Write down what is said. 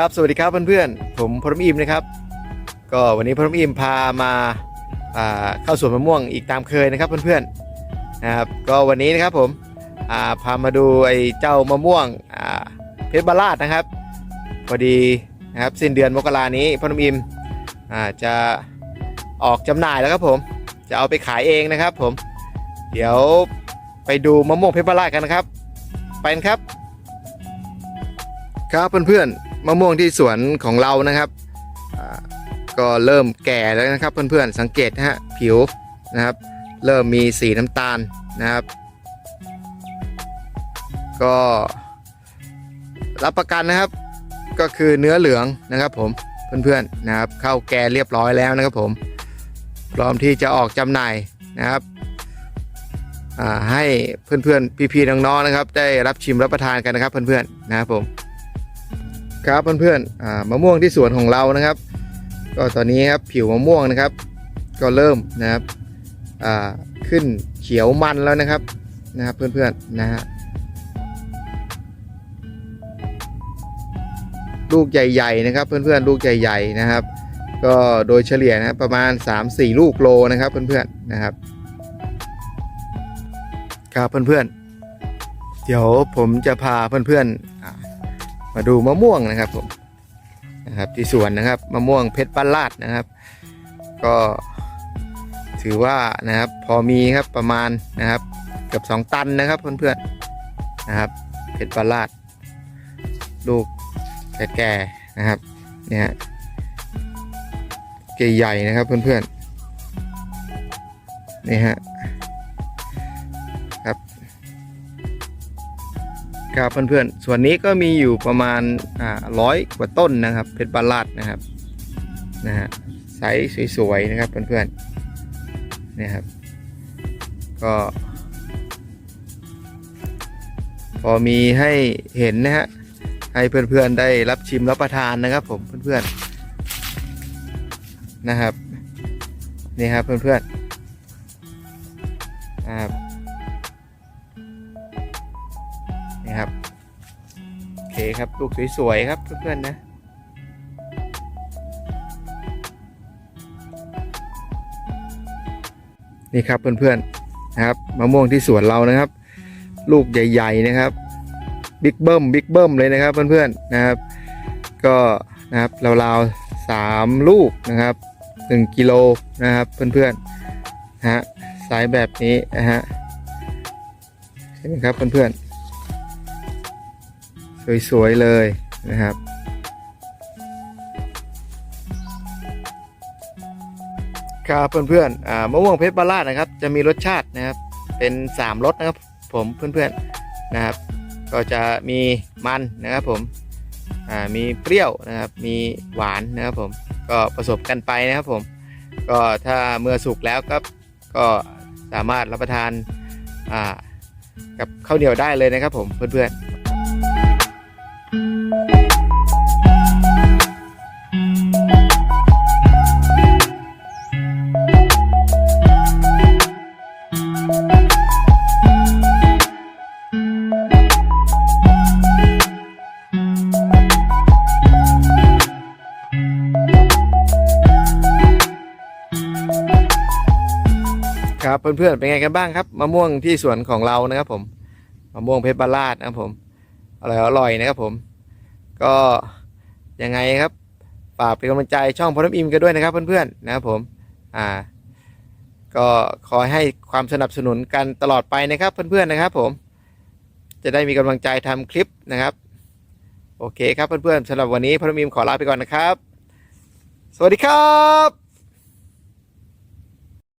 ครับ สวัสดีครับเพื่อนๆ ผมพรหมอิมนะครับ ก็วันนี้พรหมอิมพามาาเข้าสวนมะม่วงอีกตามเคยนะครับเพื่อนๆนะครับ ก็วันนี้นะครับผมาพามาดูไอ้เจ้ามะม่วงเพชรบาลาดนะครับ พอดีนะครับสิ้นเดือนมกรานี้พรหมอิมอาจะออกจำหน่ายแล้วครับผม จะเอาไปขายเองนะครับผม เดี๋ยวไปดูมะม่วงเพชรบาลาดกันนะครับ ไปนครับครับเพื่อนๆ มะม่วงที่สวนของเรานะครับก็เริ่มแก่แล้วนะครับเพื่อนๆสังเกตนะฮะผิวนะครับ เริ่มมีสีน้ำตาลนะครับ ก็รับประกันนะครับก็คือเนื้อเหลืองนะครับผมเพื่อนๆนะครับเข้าแก่เรียบร้อยแล้วนะครับผมพร้อมที่จะออกจำหน่ายนะครับให้เพื่อนๆพี่ๆน้องๆนะครับ ได้รับชิมรับประทานกันนะครับเพื่อนๆนะครับผม ครับเพื่อนๆอ่ามะม่วงที่สวนของเรานะครับ ก็ตอนนี้ครับผิวมะม่วงนะครับ ก็เริ่มนะครับขึ้นเขียวมันแล้วนะครับนะครับเพื่อนๆนะฮะลูกใหญ่ๆนะครับเพื่อนๆลูกใหญ่ๆนะครับ ก็โดยเฉลี่ยนะครับประมาณ 3-4 ลูกโลนะครับเพื่อนๆนะครับครับเพื่อนๆเดี๋ยวผมจะพาเพื่อนๆอ่า มาดูมะม่วงนะครับผมนะครับที่สวนนะครับมะม่วงเพชรบ้านลาดนะครับ ก็ถือว่านะครับพอมีครับประมาณนะครับเกือบ2 ตันนะครับเพื่อนๆนะครับเพชรบ้านลาด ลูกแก่ๆนะครับเนี่ยใหญ่ๆนะครับเพื่อนๆนี่ฮะ ครับเพื่อนๆ ส่วนนี้ก็มีอยู่ประมาณร้อยกว่าต้นนะครับ เพชรบาลาดนะครับนะฮะไซส์สวยๆนะครับเพื่อนๆนี่ครับ ก็ พอมีให้เห็นนะฮะให้เพื่อนๆได้รับชิมรับประทานนะครับ ผมเพื่อนๆนะครับนี่ครับเพื่อนๆนะครับ คครับลูกสวยๆครับเพื่อนๆนะนี่ครับเพื่อนๆนะครับมะม่วงที่สวนเรานะครับ ลูกใหญ่ ๆนะครับบิ๊กเบิ้มบิ๊กเบิ้มเลยนะครับเพื่อนๆนะครับ ก็นะครับราวๆสามลูกนะครับหนึ่งกิโลนะครับเพื่อนๆนะฮะไซส์แบบนี้นะฮะเห็นไหมครับเพื่อนๆ สวยๆเลยนะครับ ครับเพื่อนๆอ่ามะม่วงเพชรบาลาดนะครับ จะมีรสชาตินะครับ เป็น3รสนะครับ ผมเพื่อนๆนะครับ ก็จะมีมันนะครับผมอ่ามีเปรี้ยวนะครับ มีหวานนะครับผม ก็ผสมกันไปนะครับผม ก็ถ้าเมื่อสุกแล้วก็ก็สามารถรับประทานอ่ากับข้าวเหนียวได้เลยนะครับผมเพื่อนๆ ครับเพื่อนๆเป็นไงกันบ้างครับมะม่วงที่สวนของเรานะครับ ผมมะม่วงเพชรบาลาดนะครับผมอร่อยอร่อยนะครับ ผม ก็ยังไงครับฝากเป็นกำลังใจช่องพอน้ำอิมกันด้วยนะครับ เพื่อนๆนะครับผมอ่า ก็ขอให้ความสนับสนุนกันตลอดไปนะครับเพื่อนๆนะครับ ผม จะได้มีกำลังใจทำคลิปนะครับ โอเคครับเพื่อนๆสำหรับวันนี้พอน้ำอิมขอลาไปก่อนนะครับ สวัสดีครับ